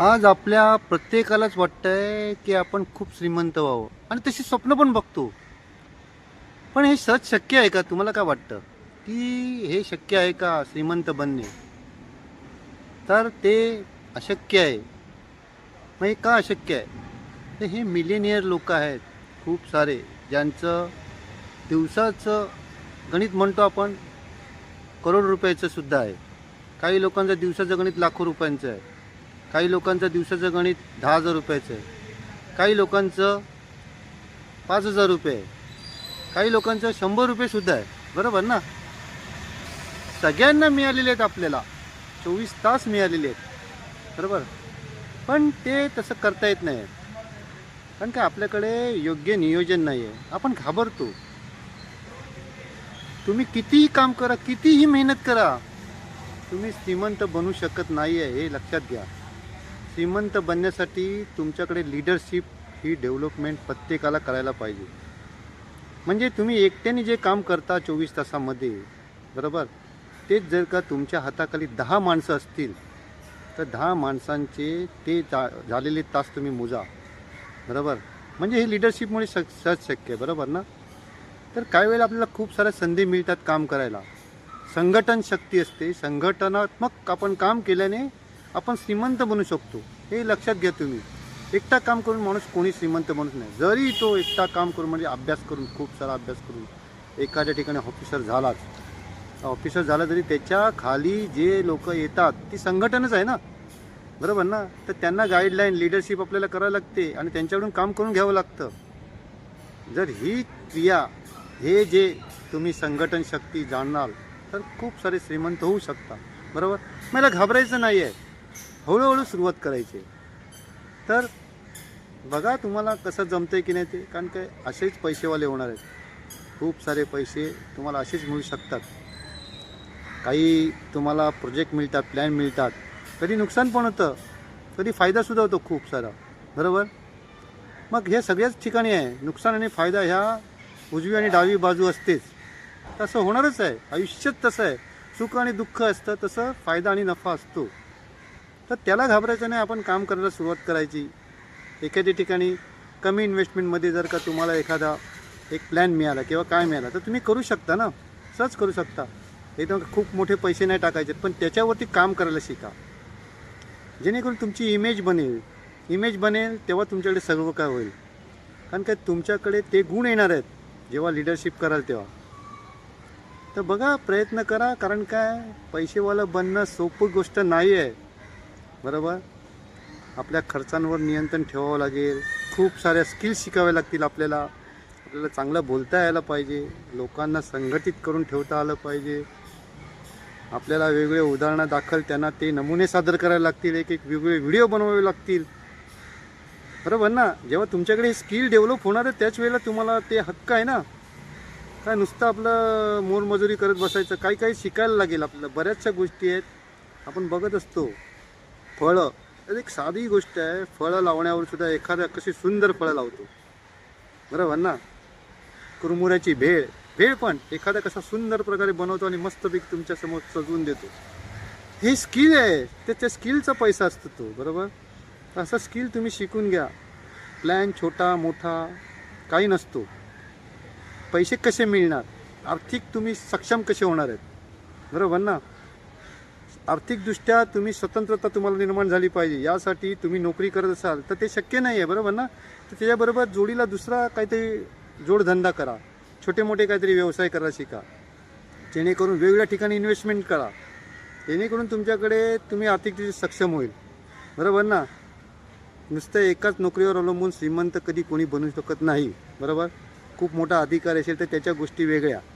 आज आपल्या प्रत्येकालाच वाटतंय की आपण खूप श्रीमंत व्हावं. आणि तशी स्वप्न पण बघतो. पण हे सहज शक्य आहे का? तुम्हाला काय वाटतं? की हे शक्य आहे का श्रीमंत बनणे? तर ते अशक्य आहे. मग हे का अशक्य आहे? तर हे मिलेनियर लोक आहेत. खूप सारे. ज्यांचं दिवसाचं गणित म्हणतो आपण करोड रुपयाचं सुद्धा आहे. काही लोकांचं दिवसाचं गणित लाखो रुपयांचं आहे. काही लोकांचं दिवसाचं गणित दहा हजार रुपयाचं आहे. काही लोकांचं पाच हजार रुपये आहे. काही लोकांचं शंभर रुपयेसुद्धा आहे. बरोबर ना? सगळ्यांना मिळालेले आहेत आपल्याला. चोवीस तास मिळालेले आहेत. बरोबर? पण ते तसं करता येत नाही. कारण का आपल्याकडे योग्य नियोजन नाही आहे. आपण घाबरतो. तुम्ही कितीही काम करा कितीही मेहनत करा तुम्ही श्रीमंत बनू शकत नाही आहे हे लक्षात घ्या. श्रीमंत बनण्यासाठी तुमच्याकडे लिडरशिप ही डेव्हलपमेंट प्रत्येकाला करायला पाहिजे. म्हणजे तुम्ही एकट्याने जे काम करता चोवीस तासामध्ये बरोबर? तेच जर का तुमच्या हाताखाली दहा माणसं असतील तर दहा माणसांचे ते जा झालेले तास तुम्ही मोजा बरोबर? म्हणजे हे लिडरशिपमुळे श सहज शक्य आहे बरोबर ना? तर काही वेळेला आपल्याला खूप साऱ्या संधी मिळतात काम करायला. संघटन शक्ती असते. संघटनात्मक आपण काम केल्याने आपण श्रीमंत बनू शकतो हे लक्षात घ्या तुम्ही. एकटा काम करून माणूस कोणी श्रीमंत बनत नाही. जरी तो एकटा काम करून म्हणजे अभ्यास करून खूप सारा अभ्यास करून एखाद्या ठिकाणी ऑफिसर झालाच. ऑफिसर झाला तरी त्याच्याखाली जे लोक येतात ती संघटनच आहे ना. बरोबर ना? तर त्यांना गाईडलाईन लिडरशिप आपल्याला करावं लागते आणि त्यांच्याकडून काम करून घ्यावं लागतं. जर ही क्रिया हे जे तुम्ही संघटन शक्ती जाणाल तर खूप सारे श्रीमंत होऊ शकता बरोबर? मला घाबरायचं नाही आहे हळूहळू सुरुवात करायची. तर बघा तुम्हाला कसं जमतंय की नाही ते कारण काय असेच पैसेवाले होणार आहेत. खूप सारे पैसे तुम्हाला असेच मिळू शकतात. काही तुम्हाला प्रोजेक्ट मिळतात प्लॅन मिळतात. कधी नुकसान पण होतं कधी फायदासुद्धा होतो खूप सारा. बरोबर? मग हे सगळ्याच ठिकाणी आहे. नुकसान आणि फायदा ह्या उजवी आणि डावी बाजू असतेच. तसं होणारच आहे. आयुष्यात तसं आहे. सुख आणि दुःख असतं तसं फायदा आणि नफा असतो. तर त्याला घाबरायचं नाही आपण काम करायला सुरुवात करायची. एखाद्या ठिकाणी कमी इन्व्हेस्टमेंटमध्ये जर का तुम्हाला एखादा एक प्लॅन मिळाला किंवा काय मिळाला तर तुम्ही करू शकता ना. सहज करू शकता. एकदम खूप मोठे पैसे नाही टाकायचे पण त्याच्यावरती काम करायला शिका. जेणेकरून तुमची इमेज बनेल. इमेज बनेल तेव्हा तुमच्याकडे सर्व काय होईल. कारण काय तुमच्याकडे ते गुण येणार आहेत जेव्हा लिडरशिप कराल तेव्हा. तर बघा प्रयत्न करा कारण काय पैसेवालं बनणं सोपं गोष्ट नाही आहे बरोबर? आपल्या खर्चांवर नियंत्रण ठेवावं लागेल. खूप साऱ्या स्किल्स शिकाव्या लागतील आपल्याला. आपल्याला चांगलं बोलता यायला पाहिजे. लोकांना संघटित करून ठेवता आलं पाहिजे. आपल्याला वेगवेगळे उदाहरणं दाखल त्यांना ते नमुने सादर करायला लागतील. एक एक वेगवेगळे व्हिडिओ बनवावे लागतील. बरोबर ना? जेव्हा तुमच्याकडे हे स्किल डेव्हलप होणार आहे त्याच वेळेला तुम्हाला ते हक्क आहे ना? काय नुसतं आपलं मोलमजुरी करत बसायचं? काही काही शिकायला लागेल आपल्याला. बऱ्याचशा गोष्टी आहेत. आपण बघत असतो. फळं. तर एक साधी गोष्ट आहे फळं लावण्यावर सुद्धा एखाद्या कशी सुंदर फळं लावतो. बरोबर ना? कुरमुऱ्याची भेळ. भेळ पण एखादा कसा सुंदर प्रकारे बनवतो आणि मस्तपैकी तुमच्यासमोर सजवून देतो. हे स्किल आहे. त्याच्या त्या स्किलचा पैसा असतो तो. बरोबर? असा स्किल तुम्ही शिकून घ्या. प्लॅन छोटा मोठा काही नसतो. पैसे कसे मिळणार? आर्थिक तुम्ही सक्षम कसे होणार आहेत? बरोबर ना? आर्थिकदृष्ट्या तुम्ही स्वतंत्रता तुम्हाला निर्माण झाली पाहिजे. यासाठी तुम्ही नोकरी करत असाल तर ते शक्य नाही आहे बरोबर ना? तर त्याच्याबरोबर जोडीला दुसरा काहीतरी जोडधंदा करा. छोटे मोठे काहीतरी व्यवसाय करायला शिका. जेणेकरून वेगवेगळ्या ठिकाणी इन्व्हेस्टमेंट करा. जेणेकरून तुमच्याकडे तुम्ही आर्थिकदृष्ट्या सक्षम होईल. बरोबर ना? नुसतं एकाच नोकरीवर अवलंबून श्रीमंत कधी कोणी बनू शकत नाही बरोबर? खूप मोठा अधिकार असेल तर त्याच्या गोष्टी वेगळ्या.